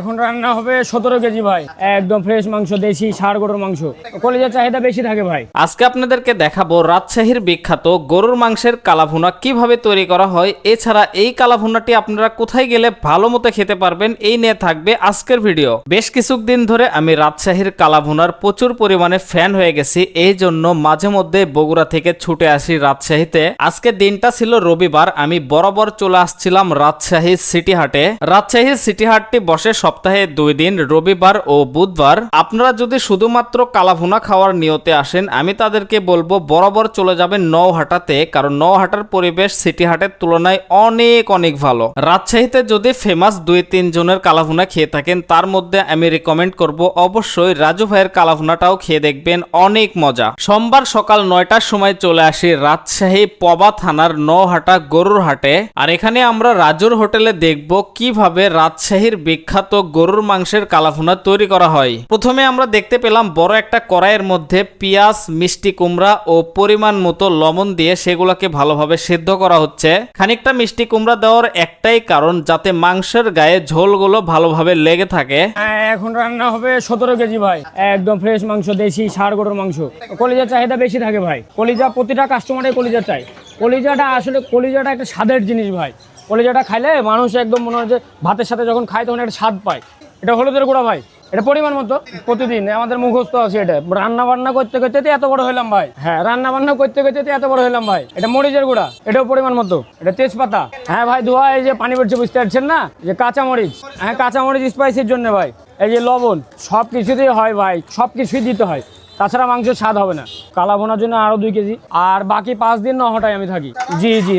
এখন রান্না হবে সতেরো কেজি ভাই। একদম ফ্রেশ মাংস, দেশি ষাড় গরুর মাংস। কলেজের চাহিদা বেশি থাকে ভাই। আজকে আপনাদেরকে দেখাবো রাজশাহীর বিখ্যাত গরুর মাংসের কালাভুনা কীভাবে তৈরি করা হয়। এছাড়া এই কালাভুনাটি আপনারা কোথায় গেলে ভালো মতো খেতে পারবেন এই নিয়ে থাকবে আজকের ভিডিও। বেশ কিছুদিন ধরে আমি রাজশাহীর কালাভুনার প্রচুর পরিমাণে ফ্যান হয়ে গেছি। এই জন্য মাঝে মধ্যে বগুড়া থেকে ছুটে আসি রাজশাহীতে। আজকে দিনটা ছিল রবিবার, আমি বরাবর চলে আসছিলাম রাজশাহী সিটি হাটে। রাজশাহী সিটি হাটটি বসে সপ্তাহে দুই দিন, রবিবার ও বুধবার। আপনারা যদি শুধুমাত্র কালাভুনা খাওয়ার নিয়তে আসেন, আমি তাদেরকে বলব বরাবর চলে যাবেন নওহাটাতে, কারণ নওহাটার পরিবেশ সিটি হাটের তুলনায় অনেক অনেক ভালো। রাজশাহীতে যদি ফেমাস দুই, তিন জনের কালাভুনা খেয়ে থাকেন, তার মধ্যে আমি রেকমেন্ড করব অবশ্যই রাজু ভাইয়ের কালাভুনাটাও খেয়ে দেখবেন, অনেক মজা। সোমবার সকাল নয়টার সময় চলে আসি রাজশাহী পবা থানার নওহাটা গরুর হাটে। আর এখানে আমরা রাজুর হোটেলে দেখব কীভাবে রাজশাহীর বিখ্যাত গরুর মাংসের কালাভুনা তৈরি করা হয়। প্রথমে আমরা দেখতে পেলাম বড় একটা কড়াইয়ের মধ্যে পেঁয়াজ মিষ্টি কুমড়া ও পরিমাণ মতো লবণ দিয়ে সেগুলোকে ভালোভাবে সিদ্ধ করা হচ্ছে। খানিকটা মিষ্টি কুমড়া দেওয়ার একটাই কারণ যাতে মাংসের গায়ে ঝোলগুলো ভালোভাবে লেগে থাকে। হ্যাঁ, এখন রান্না হবে সতেরো কেজি ভাই। একদম ফ্রেশ মাংস দেশি ষাড় গরুর মাংস। কলিজার চাহিদা বেশি থাকে ভাই। কলিজা প্রতিটা কাস্টমারে কলিজা চাই কলিজাটা আসলে কলিজাটা একটা স্বাদের জিনিস ভাই। কলিজাটা খাইলে মানুষ একদম মনে হয় যে ভাতের সাথে যখন খায় তখন একটা স্বাদ পায়। এটা হলুদের গুঁড়া ভাই। এটা পরিমাণ মতো প্রতিদিন। আমাদের মুখস্থ আছে এটা। রান্না বান্না করতে করতে এত বড় হইলাম ভাই। হ্যাঁ রান্না বান্না করতে করতে এত বড় হইলাম ভাই। এটা মরিচের গুঁড়া। এটাও পরিমাণ মতো। এটা তেজপাতা। হ্যাঁ ভাই, ধোয়া, এই যে পানি পড়ছে বুঝতে পারছেন না? যে কাঁচা মরিচ। হ্যাঁ কাঁচা মরিচ স্পাইসির জন্য ভাই। এই যে লবণ। সব কিছুতেই হয় ভাই। সব কিছুই দিতে হয়। তাছাড়া মাংস স্বাদ হবে না। কালা বোনার জন্য আরও দুই কেজি। আর বাকি পাঁচ দিন নহটায় আমি থাকি। জি জি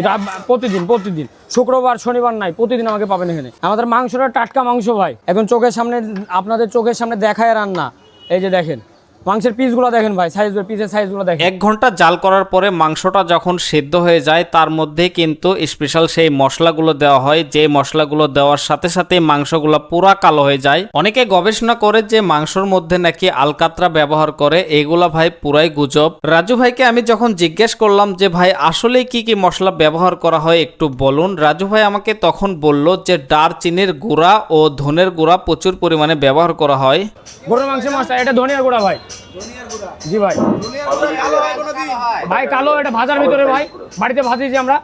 প্রতিদিন প্রতিদিন। শুক্রবার, শনিবার নাই, প্রতিদিন আমাকে পাবেন এখানে। আমাদের মাংসটা টাটকা মাংস ভাই। এখন চোখের সামনে, আপনাদের চোখের সামনে দেখায় রান্না এই যে দেখেন। মাংসের পিসগুলো দেখেন ভাই সাইজ পিসের সাইজগুলো দেখেন। এক ঘণ্টা জাল করার পরে মাংসটা যখন সেদ্ধ হয়ে যায় তার মধ্যে কিন্তু স্পেশাল সেই মশলাগুলো দেওয়া হয়। যে মশলাগুলো দেওয়ার সাথে সাথে মাংসগুলো পুরা কালো হয়ে যায়। অনেকে গবেষণা করে যে মাংসর মধ্যে নাকি আলকাতরা ব্যবহার করে এগুলা ভাই পুরাই গুজব। রাজু ভাইকে আমি যখন জিজ্ঞেস করলাম যে ভাই আসলে কি কি মশলা ব্যবহার করা হয় একটু বলুন? রাজু ভাই আমাকে তখন বলল যে দারচিনির গুঁড়া ও ধনের গুঁড়া প্রচুর পরিমাণে ব্যবহার করা হয়। গরুর মাংসের মশলা এটা ধনিয়ার গুঁড়া ভাই। জি ভাই। ভাই কালো এটা ভাজার ভিতরে ভাই। বাড়িতে ভাজিছি আমরা।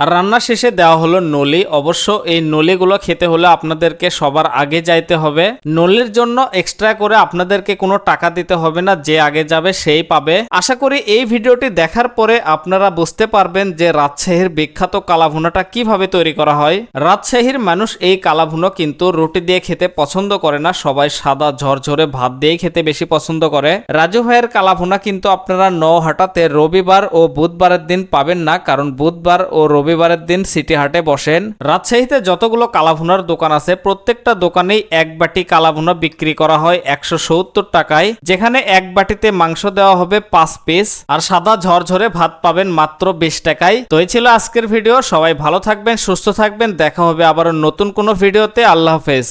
আর রান্না শেষে দেওয়া হলো নলি। অবশ্য এই নলিগুলো খেতে হলে আপনাদেরকে সবার আগে যাইতে হবে। নলির জন্য এক্সট্রা করে আপনাদেরকে কোনো টাকা দিতে হবে না। যে আগে যাবে সেই পাবে। আশা করি এই ভিডিওটি দেখার পরে আপনারা বুঝতে পারবেন যে রাজশাহীর বিখ্যাত কালাভুনাটা কীভাবে তৈরি করা হয়। রাজশাহীর মানুষ এই কালাভুনো কিন্তু রুটি দিয়ে খেতে পছন্দ করে না। সবাই সাদা ঝরঝরে ভাত দিয়েই খেতে বেশি পছন্দ করে। রাজু ভাইয়ের কালাভুনা কিন্তু আপনারা নহাটাতে রবিবার ও বুধবারের দিন পাবেন না, কারণ বুধবার ও রবিবারের দিন সিটি হাটে বসেন। রাজশাহীতে যতগুলো কালাভুনার দোকান আছে, প্রত্যেকটা দোকানেই এক বাটি কালাভুনা বিক্রি করা হয় একশো সত্তর টাকায়, যেখানে এক বাটিতে মাংস দেওয়া হবে পাঁচ পিস, আর সাদা ঝরঝরে ভাত পাবেন মাত্র বিশ টাকায়। তো এই ছিল আজকের ভিডিও, সবাই ভালো থাকবেন, সুস্থ থাকবেন, দেখা হবে আবারও নতুন কোনো ভিডিওতে, আল্লাহ হাফেজ।